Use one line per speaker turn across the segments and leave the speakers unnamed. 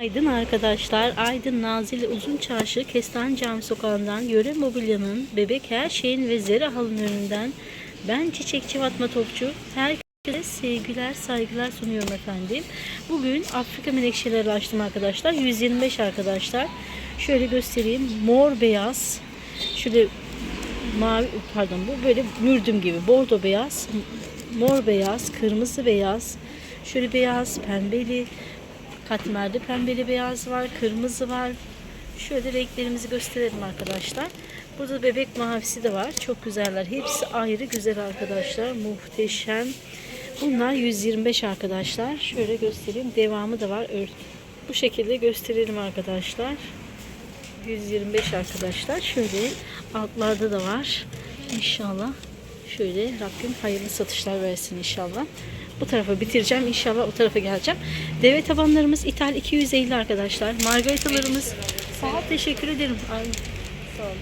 Aydın arkadaşlar, Aydın Nazilli Uzun Çarşı Kestane Cami Sokağı'ndan Yöre Mobilya'nın bebek her şeyin ve zera halının önünden ben Çiçekçi Fatma Topçu herkese sevgiler saygılar sunuyorum efendim. Bugün Afrika menekşeleri açtım arkadaşlar. 125 arkadaşlar. Şöyle göstereyim. Mor beyaz. Şöyle mavi pardon bu böyle mürdüm gibi. Bordo beyaz, mor beyaz, kırmızı beyaz. Şöyle beyaz, pembeli, Katmerli pembeli beyaz var, kırmızı var. Şöyle renklerimizi gösterelim arkadaşlar. Burada bebek mavisi de var. Çok güzeller. Hepsi ayrı güzel arkadaşlar. Muhteşem. Bunlar 125 arkadaşlar. Şöyle göstereyim. Devamı da var. Bu şekilde gösterelim arkadaşlar. 125 arkadaşlar. Şöyle altlarda da var. İnşallah. Şöyle Rabbim hayırlı satışlar versin inşallah. Bu tarafa bitireceğim. İnşallah o tarafa geleceğim. Deve tabanlarımız ithal 250 arkadaşlar. Margaritalarımız sağ ol teşekkür ederim. Ay, sağ ol.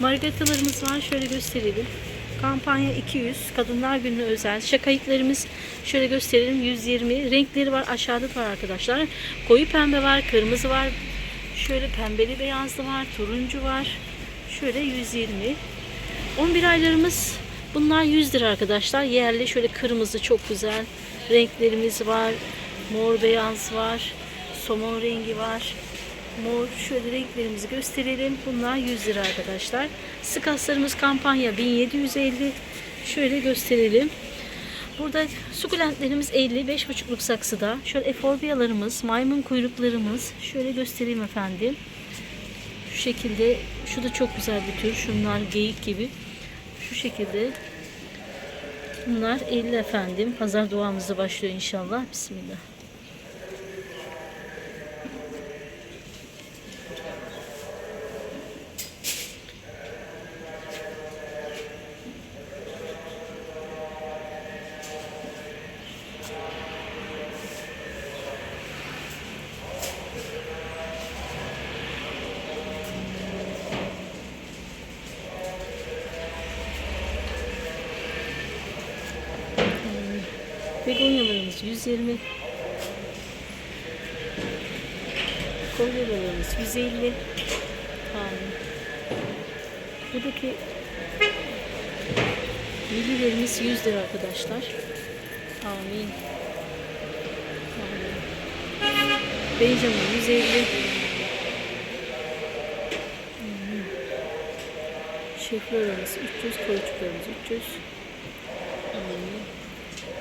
Margaritalarımız var. Şöyle gösterelim. Kampanya 200. Kadınlar Günü özel. Şakayıklarımız şöyle gösterelim. 120. Renkleri var. Aşağıda da var arkadaşlar. Koyu pembe var. Kırmızı var. Şöyle pembeli beyazlı var. Turuncu var. Şöyle 120. 11 aylarımız bunlar 100 lira arkadaşlar. Yerli şöyle kırmızı çok güzel renklerimiz var. Mor beyaz var. Somon rengi var. Mor şöyle renklerimizi gösterelim. Bunlar 100 lira arkadaşlar. Skaslarımız kampanya 1750. Şöyle gösterelim. Burada sukulentlerimiz 50, 5,5'luk saksıda. Şöyle eforbiyalarımız, maymun kuyruklarımız. Şöyle göstereyim efendim. Şu şekilde, şu da çok güzel bir tür. Şunlar geyik gibi. Şu şekilde. Bunlar 50 efendim. Pazar duamız da başlıyor inşallah. Bismillah. Begonyalarımız 120. Kolyelerimiz 150. Tamam. Buradaki millilerimiz 100 lira arkadaşlar. Amin. Amin. Benjamin 150. Hmm. Şeflerimiz 300, koyucuklarımız 300.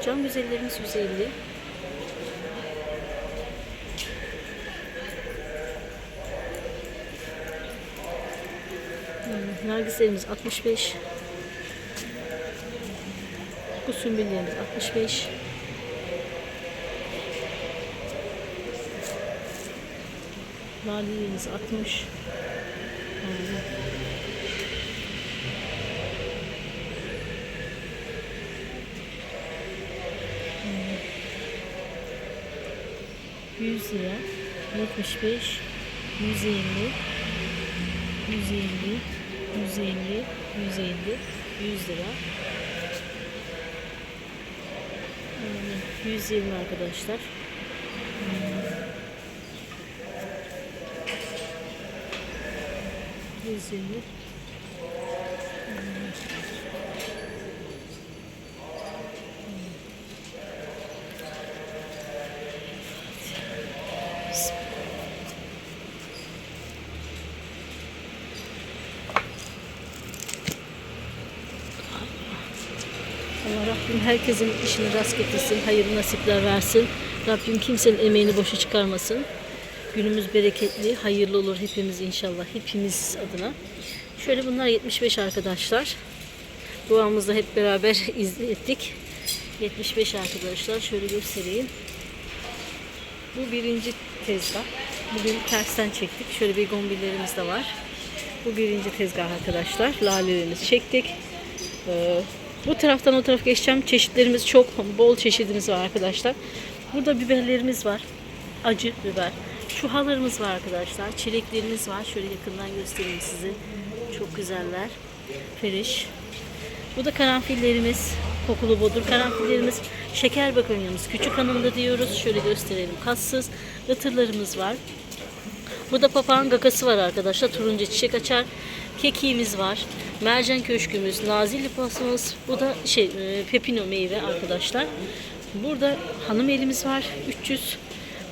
Cam güzellerimiz 150. Hmm, Nergislerimiz 65. Bu sümbüllerimiz 65. Lalelerimiz 60. Hmm. Yüz lira, 75, 150, 150, 150, 150, 100 lira. Yani 120 arkadaşlar. Yüz yirmi. Allah Rabbim herkesin işini rast getirsin, hayırlı nasipler versin. Rabbim kimsenin emeğini boşa çıkarmasın. Günümüz bereketli, hayırlı olur hepimiz inşallah, hepimiz adına. Şöyle bunlar 75 arkadaşlar. Duamızda hep beraber izlettik. 75 arkadaşlar. Şöyle göstereyim. Bu birinci tezgah. Bugün tersten çektik. Şöyle bir gombillerimiz de var. Bu birinci tezgah arkadaşlar. Lalelerimizi çektik. Ee, bu taraftan o tarafa geçeceğim. Çeşitlerimiz çok. Bol çeşidimiz var arkadaşlar. Burada biberlerimiz var. Acı biber. Çuhalarımız var arkadaşlar. Çileklerimiz var. Şöyle yakından göstereyim size. Çok güzeller. Feriş. Bu da karanfillerimiz. kokulu bodur karanfillerimiz, şeker begonyamız küçük hanımda diyoruz. Şöyle gösterelim. Kassız ıtırlarımız var. Burada papağan gakası var arkadaşlar. Turuncu çiçek açar. Kekiğimiz var. Mercan köşkümüz, nazilli pastamız. Bu da şey e, pepino meyve arkadaşlar. Burada hanım elimiz var. 300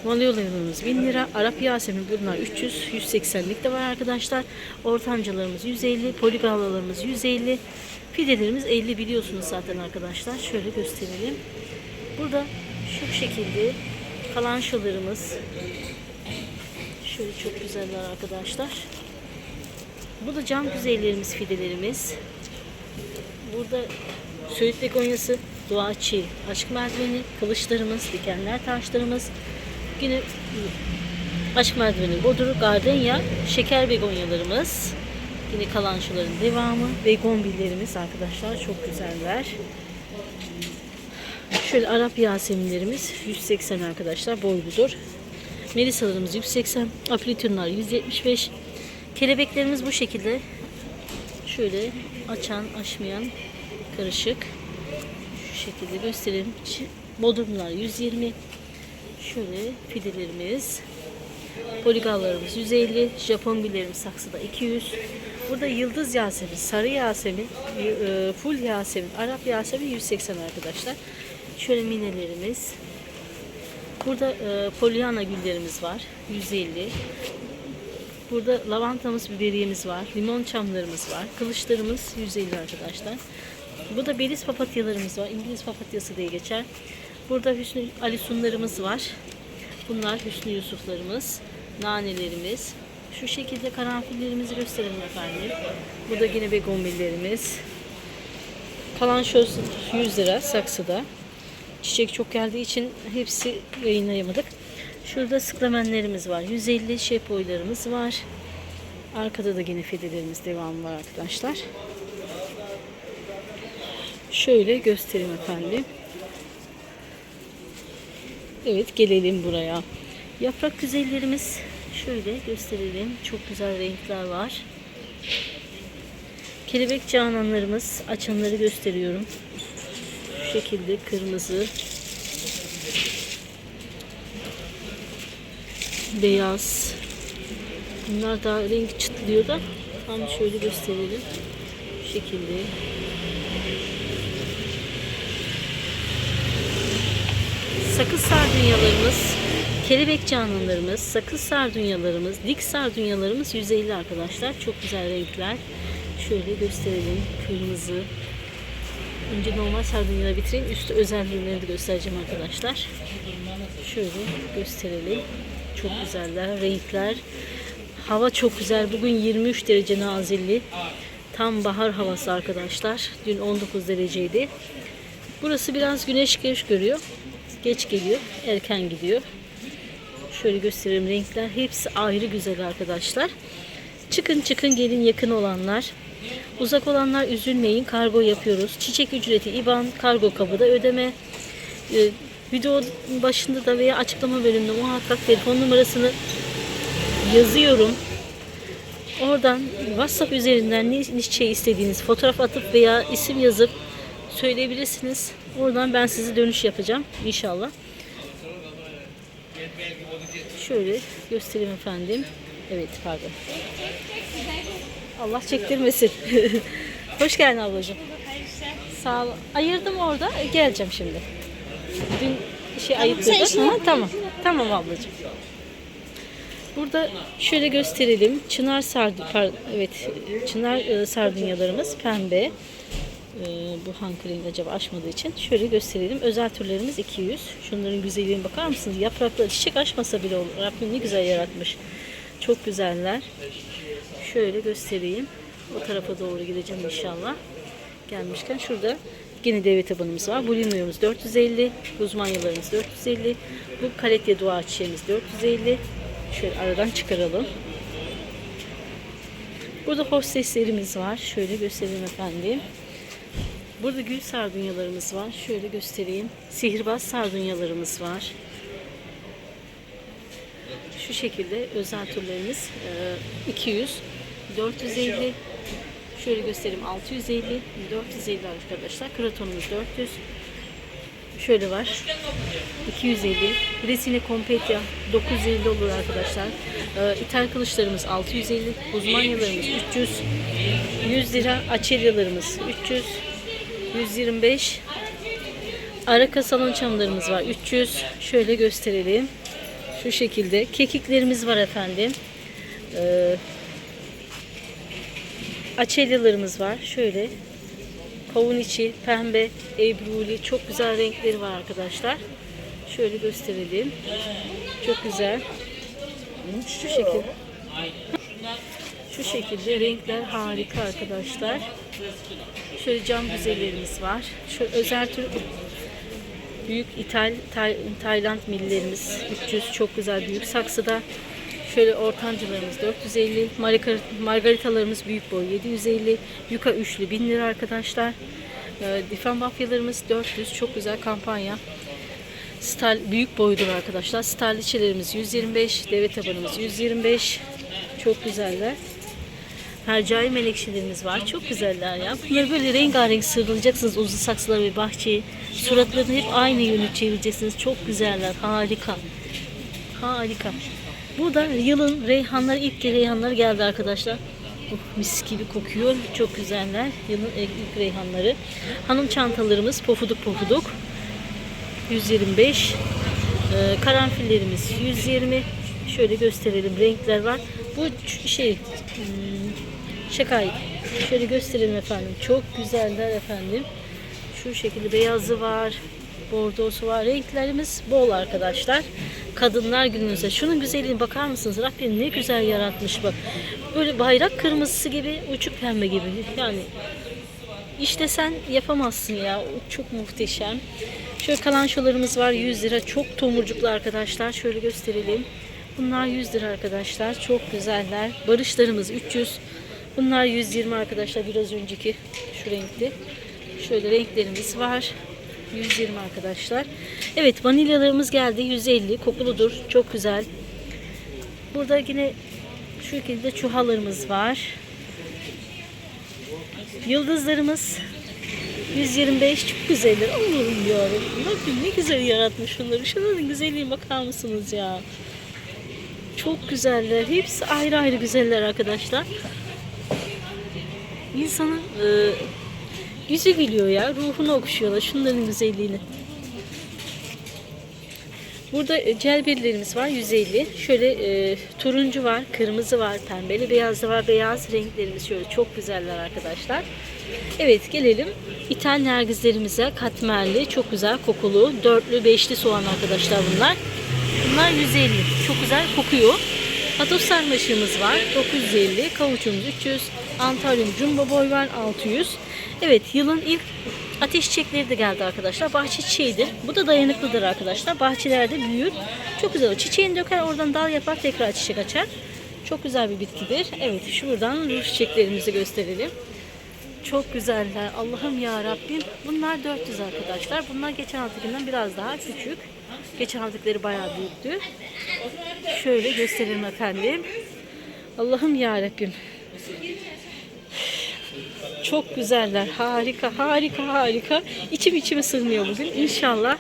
Valyolarımız 1000 lira. Arap Yasemin bunlar 300. 180'lik de var arkadaşlar. Ortancalarımız 150. Poligallalarımız 150. Fidelerimiz 50 biliyorsunuz zaten arkadaşlar. Şöyle gösterelim. Burada şu şekilde kalanşolarımız Şöyle çok güzeller arkadaşlar. Bu da cam güzellerimiz, fidelerimiz. Burada Söğüt begonyası, dua çiğ, aşk merdiveni, kılıçlarımız, dikenler taşlarımız. Yine aşk merdiveni, boduru, gardenya, şeker begonyalarımız. Yine kalançoların devamı ve gombillerimiz arkadaşlar çok güzeller. Şöyle Arap yaseminlerimiz 180 arkadaşlar boyludur. Melisalarımız 180, aplitünler 175. Kelebeklerimiz bu şekilde. Şöyle açan, açmayan karışık. Şu şekilde gösterelim. Ç- Bodrumlar 120. Şöyle fidelerimiz. Poligallarımız 150. Japon billerimiz saksıda 200. Burada yıldız yasemin, sarı yasemin, e, full yasemin, Arap yasemin 180 arkadaşlar. Şöyle minelerimiz. Burada e, polyana güllerimiz var. 150. Burada lavantamız, biberiyemiz var. Limon çamlarımız var. Kılıçlarımız 150 arkadaşlar. Burada beliz papatyalarımız var. İngiliz papatyası diye geçer. Burada Hüsnü Ali Sunlarımız var. Bunlar Hüsnü Yusuflarımız. Nanelerimiz. Şu şekilde karanfillerimizi gösterelim efendim. Burada yine begonvillerimiz. Kalan şöz 100 lira saksıda. Çiçek çok geldiği için hepsi yayınlayamadık. Şurada sıklamenlerimiz var. 150 şef boylarımız var. Arkada da yine fidelerimiz devamı var arkadaşlar. Şöyle göstereyim efendim. Evet gelelim buraya. Yaprak güzellerimiz şöyle gösterelim. Çok güzel renkler var. Kelebek cananlarımız açanları gösteriyorum. Şu şekilde kırmızı, beyaz. Bunlar daha renk çıtlıyor da tam şöyle gösterelim. Şu şekilde. Sakız sardunyalarımız, kelebek canlılarımız, sakız sardunyalarımız, dik sardunyalarımız 150 arkadaşlar. Çok güzel renkler. Şöyle gösterelim. Kırmızı. Önce normal sardunyaları bitireyim. Üstü özel ürünleri de göstereceğim arkadaşlar. Şöyle gösterelim. Çok güzeller. Renkler. Hava çok güzel. Bugün 23 derece nazilli. Tam bahar havası arkadaşlar. Dün 19 dereceydi. Burası biraz güneş geç görüyor. Geç geliyor. Erken gidiyor. Şöyle göstereyim renkler. Hepsi ayrı güzel arkadaşlar. Çıkın çıkın gelin yakın olanlar. Uzak olanlar üzülmeyin. Kargo yapıyoruz. Çiçek ücreti IBAN kargo kabıda ödeme. Ee, video başında da veya açıklama bölümünde muhakkak telefon numarasını yazıyorum. Oradan WhatsApp üzerinden ne şey istediğiniz fotoğraf atıp veya isim yazıp söyleyebilirsiniz. Oradan ben size dönüş yapacağım inşallah. Şöyle göstereyim efendim. Evet pardon. Allah çektirmesin. Hoş geldin ablacığım. Sağ ol. Ayırdım orada. Geleceğim şimdi. Dün şey ayıttırdım. Ha, tamam. Tamam ablacığım. Burada şöyle gösterelim. Çınar sardı evet çınar e, sardunyalarımız pembe. E, bu renk acaba açmadığı için şöyle gösterelim. Özel türlerimiz 200. Şunların güzelliğine bakar mısınız? Yaprakları çiçek açmasa bile olur. Rabbim ne güzel yaratmış. Çok güzeller. Şöyle göstereyim. O tarafa doğru gideceğim inşallah. Gelmişken şurada yine devlet tabanımız var. Bulimuyumuz 450. Uzmanyalarımız 450. Bu kaletya dua çiçeğimiz 450. Şöyle aradan çıkaralım. Burada hosteslerimiz var. Şöyle göstereyim efendim. Burada gül sardunyalarımız var. Şöyle göstereyim. Sihirbaz sardunyalarımız var. Şu şekilde özel türlerimiz e, 200, 450. Şöyle göstereyim 650, 450 arkadaşlar. Kratonumuz 400. Şöyle var. 250. Resine Competya 950 olur arkadaşlar. Ee, İthal kılıçlarımız 650. Uzmanyalarımız 300. 100 lira. Açelyalarımız 300. 125. Araka salon çamlarımız var 300. Şöyle gösterelim. Şu şekilde. Kekiklerimiz var efendim. Ee, açelyalarımız var. Şöyle kavun içi, pembe, ebruli çok güzel renkleri var arkadaşlar. Şöyle gösterelim. Çok güzel. Şu şekilde. Şu şekilde renkler harika arkadaşlar. Şöyle cam güzellerimiz var. Şu özel tür büyük İtal, Tay- Tayland millerimiz 300 çok güzel büyük saksıda. Şöyle ortancılarımız 450, marika- margaritalarımız büyük boy 750, yuka üçlü 1000 lira arkadaşlar. Ee, Difen bafyalarımız 400 çok güzel kampanya. Stal büyük boydur arkadaşlar. Starliçelerimiz 125, deve tabanımız 125. Çok güzeller. Hercai menekşelerimiz var. Çok güzeller ya. Bunları böyle rengarenk sıralayacaksınız uzun saksılar ve bahçeyi. Suratlarını hep aynı yönü çevireceksiniz. Çok güzeller. Harika. Harika. Burada yılın reyhanları, ilk reyhanları geldi arkadaşlar. Oh, mis gibi kokuyor. Çok güzeller. Yılın ilk reyhanları. Hanım çantalarımız pofuduk pofuduk. 125. Ee, karanfillerimiz 120. Şöyle gösterelim. Renkler var. Bu şey hmm, şakay. Şöyle gösterelim efendim. Çok güzeller efendim. Şu şekilde beyazı var. Bordosu var. Renklerimiz bol arkadaşlar. Kadınlar gününüzde. Şunun güzelliğine bakar mısınız? Rabbim ne güzel yaratmış bak. Böyle bayrak kırmızısı gibi, uçuk pembe gibi. Yani işte sen yapamazsın ya. Çok muhteşem. Şöyle kalançolarımız var 100 lira. Çok tomurcuklu arkadaşlar. Şöyle gösterelim. Bunlar 100 lira arkadaşlar. Çok güzeller. Barışlarımız 300. Bunlar 120 arkadaşlar. Biraz önceki şu renkli. Şöyle renklerimiz var. 120 arkadaşlar. Evet vanilyalarımız geldi. 150. Kokuludur. Çok güzel. Burada yine şu şekilde çuhalarımız var. Yıldızlarımız 125 çok güzeller. Allah'ım yarabbim. Bakın ne güzel yaratmış şunları. Şunların güzelliğine bakar mısınız ya? Çok güzeller. Hepsi ayrı ayrı güzeller arkadaşlar. İnsanın e, yüzü gülüyor ya. Ruhunu okşuyorlar şunların güzelliğini. Burada e, celbirlerimiz var 150. Şöyle e, turuncu var, kırmızı var, pembeli, beyazlı var. Beyaz renklerimiz şöyle çok güzeller arkadaşlar. Evet gelelim İthal nergizlerimize katmerli, çok güzel kokulu, dörtlü, beşli soğan arkadaşlar bunlar. Bunlar 150. Çok güzel kokuyor. Atos sarmaşığımız var. 950. Kavuçumuz 300. Antalyum jumbo boy var. 600. Evet yılın ilk ateş çiçekleri de geldi arkadaşlar. Bahçe çiçeğidir. Bu da dayanıklıdır arkadaşlar. Bahçelerde büyür. Çok güzel. Çiçeğini döker oradan dal yapar tekrar çiçek açar. Çok güzel bir bitkidir. Evet şuradan ruj çiçeklerimizi gösterelim. Çok güzeller. Allah'ım ya Rabbim. Bunlar 400 arkadaşlar. Bunlar geçen altıkinden biraz daha küçük. Geçen aldıkları bayağı büyüktü. Şöyle gösterelim efendim. Allah'ım ya Rabbim. Çok güzeller. Harika, harika, harika. İçim içime sığmıyor bugün. İnşallah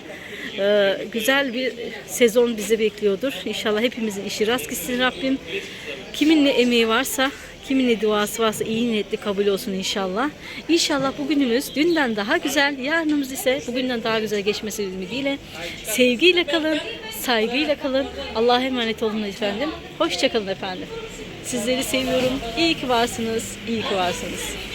e, güzel bir sezon bizi bekliyordur. İnşallah hepimizin işi rast gitsin Rabbim. Kimin ne emeği varsa, kimin ne duası varsa iyi niyetli kabul olsun inşallah. İnşallah bugünümüz dünden daha güzel, yarınımız ise bugünden daha güzel geçmesi ümidiyle. Sevgiyle kalın, saygıyla kalın. Allah'a emanet olun efendim. Hoşçakalın efendim. Sizleri seviyorum. İyi ki varsınız, iyi ki varsınız.